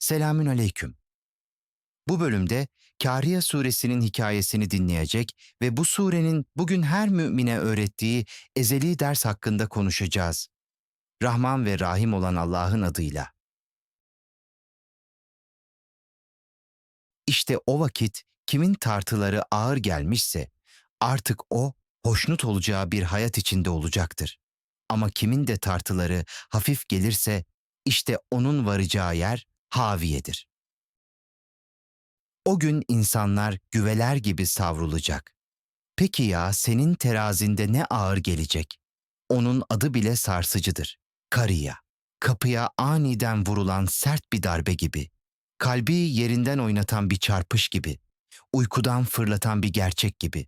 Selamün aleyküm. Bu bölümde Kâriye suresinin hikayesini dinleyecek ve bu surenin bugün her mümine öğrettiği ezeli ders hakkında konuşacağız. Rahman ve Rahim olan Allah'ın adıyla. İşte o vakit kimin tartıları ağır gelmişse artık o hoşnut olacağı bir hayat içinde olacaktır. Ama kimin de tartıları hafif gelirse işte onun varacağı yer haviyedir. O gün insanlar güveler gibi savrulacak. Peki ya senin terazinde ne ağır gelecek? Onun adı bile sarsıcıdır. Kariya. Kapıya aniden vurulan sert bir darbe gibi. Kalbi yerinden oynatan bir çarpış gibi. Uykudan fırlatan bir gerçek gibi.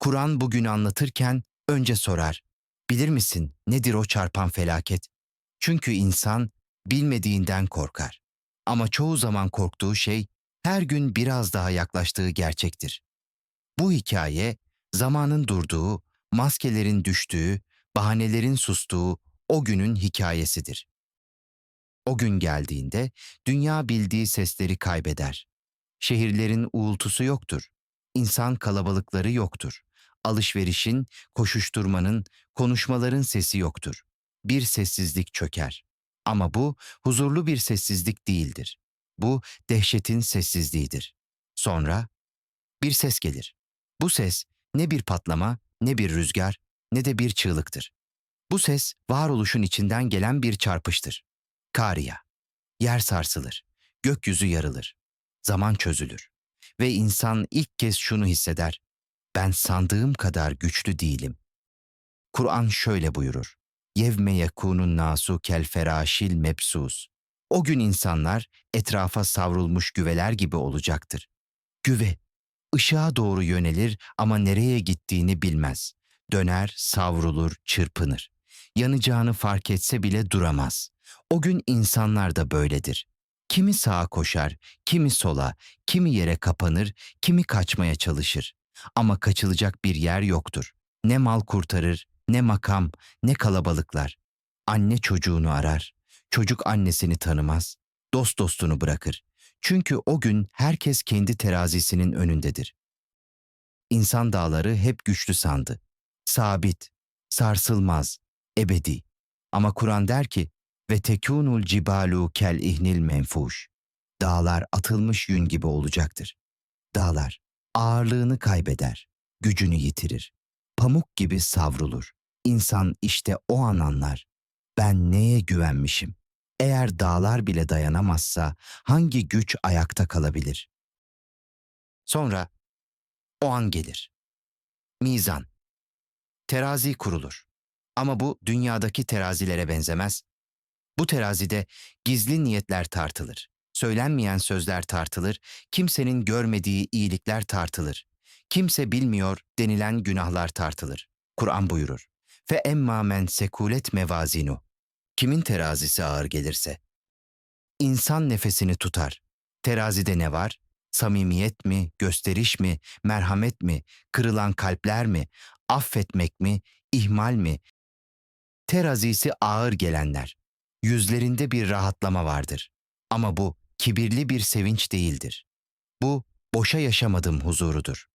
Kur'an bugün anlatırken önce sorar. Bilir misin nedir o çarpan felaket? Çünkü insan bilmediğinden korkar. Ama çoğu zaman korktuğu şey her gün biraz daha yaklaştığı gerçektir. Bu hikaye zamanın durduğu, maskelerin düştüğü, bahanelerin sustuğu o günün hikayesidir. O gün geldiğinde dünya bildiği sesleri kaybeder. Şehirlerin uğultusu yoktur. İnsan kalabalıkları yoktur. Alışverişin, koşuşturmanın, konuşmaların sesi yoktur. Bir sessizlik çöker. Ama bu huzurlu bir sessizlik değildir. Bu dehşetin sessizliğidir. Sonra bir ses gelir. Bu ses ne bir patlama, ne bir rüzgar, ne de bir çığlıktır. Bu ses varoluşun içinden gelen bir çarpıştır. Kariya. Yer sarsılır, gökyüzü yarılır, zaman çözülür ve insan ilk kez şunu hisseder. Ben sandığım kadar güçlü değilim. Kur'an şöyle buyurur. Yevme yekunun nasu kel feraşil mepsus. O gün insanlar etrafa savrulmuş güveler gibi olacaktır. Güve, ışığa doğru yönelir ama nereye gittiğini bilmez. Döner, savrulur, çırpınır. Yanacağını fark etse bile duramaz. O gün insanlar da böyledir. Kimi sağa koşar, kimi sola, kimi yere kapanır, kimi kaçmaya çalışır. Ama kaçılacak bir yer yoktur. Ne mal kurtarır, ne makam, ne kalabalıklar. Anne çocuğunu arar. Çocuk annesini tanımaz. Dost dostunu bırakır. Çünkü o gün herkes kendi terazisinin önündedir. İnsan dağları hep güçlü sandı. Sabit, sarsılmaz, ebedi. Ama Kur'an der ki, ve tekunul cibalu kel ihnil menfuş. Dağlar atılmış yün gibi olacaktır. Dağlar ağırlığını kaybeder, gücünü yitirir pamuk gibi savrulur. İnsan işte o an anlar. Ben neye güvenmişim? Eğer dağlar bile dayanamazsa hangi güç ayakta kalabilir? Sonra o an gelir. Mizan. Terazi kurulur. Ama bu dünyadaki terazilere benzemez. Bu terazide gizli niyetler tartılır. Söylenmeyen sözler tartılır, kimsenin görmediği iyilikler tartılır kimse bilmiyor denilen günahlar tartılır. Kur'an buyurur. Fe emma men sekulet mevazinu. Kimin terazisi ağır gelirse. İnsan nefesini tutar. Terazide ne var? Samimiyet mi, gösteriş mi, merhamet mi, kırılan kalpler mi, affetmek mi, ihmal mi? Terazisi ağır gelenler. Yüzlerinde bir rahatlama vardır. Ama bu kibirli bir sevinç değildir. Bu boşa yaşamadım huzurudur.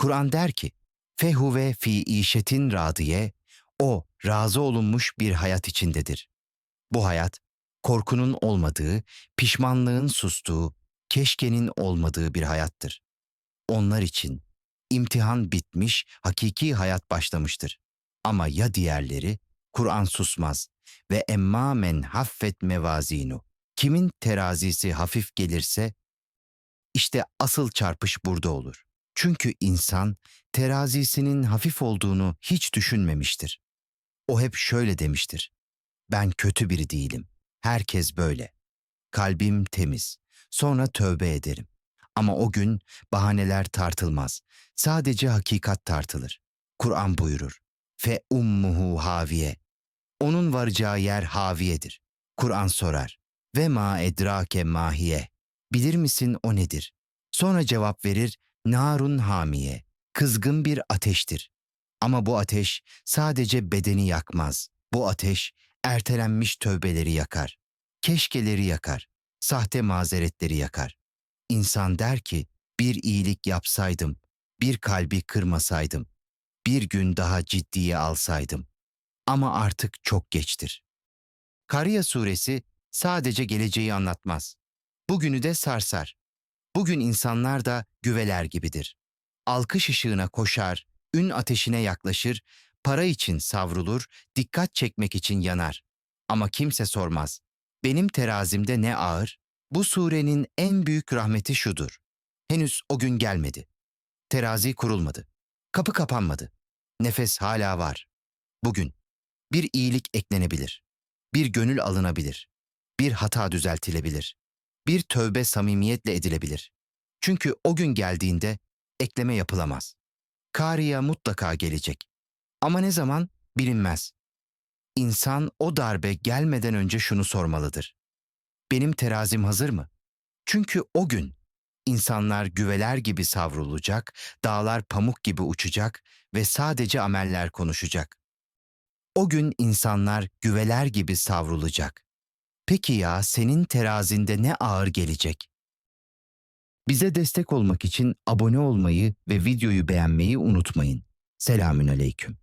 Kur'an der ki, fehuve fi işetin radiye, o razı olunmuş bir hayat içindedir. Bu hayat, korkunun olmadığı, pişmanlığın sustuğu, keşkenin olmadığı bir hayattır. Onlar için imtihan bitmiş, hakiki hayat başlamıştır. Ama ya diğerleri, Kur'an susmaz ve emma men haffet mevazinu. Kimin terazisi hafif gelirse, işte asıl çarpış burada olur. Çünkü insan terazisinin hafif olduğunu hiç düşünmemiştir. O hep şöyle demiştir. Ben kötü biri değilim. Herkes böyle. Kalbim temiz. Sonra tövbe ederim. Ama o gün bahaneler tartılmaz. Sadece hakikat tartılır. Kur'an buyurur. Fe ummuhu haviye. Onun varacağı yer haviyedir. Kur'an sorar. Ve ma edrake mahiye. Bilir misin o nedir? Sonra cevap verir narun hamiye, kızgın bir ateştir. Ama bu ateş sadece bedeni yakmaz. Bu ateş ertelenmiş tövbeleri yakar, keşkeleri yakar, Sahte mazeretleri yakar. İnsan der ki, bir iyilik yapsaydım, bir kalbi kırmasaydım, bir gün daha ciddiye alsaydım. Ama artık çok geçtir. Kariya suresi sadece geleceği anlatmaz. Bugünü de sarsar. Bugün insanlar da güveler gibidir. Alkış ışığına koşar, ün ateşine yaklaşır, para için savrulur, dikkat çekmek için yanar. Ama kimse sormaz. Benim terazimde ne ağır? Bu surenin en büyük rahmeti şudur. Henüz o gün gelmedi. Terazi kurulmadı. Kapı kapanmadı. Nefes hala var. Bugün bir iyilik eklenebilir. Bir gönül alınabilir. Bir hata düzeltilebilir. Bir tövbe samimiyetle edilebilir. Çünkü o gün geldiğinde ekleme yapılamaz. Kariya mutlaka gelecek. Ama ne zaman bilinmez. İnsan o darbe gelmeden önce şunu sormalıdır. Benim terazim hazır mı? Çünkü o gün insanlar güveler gibi savrulacak, dağlar pamuk gibi uçacak ve sadece ameller konuşacak. O gün insanlar güveler gibi savrulacak. Peki ya senin terazinde ne ağır gelecek? Bize destek olmak için abone olmayı ve videoyu beğenmeyi unutmayın. Selamünaleyküm.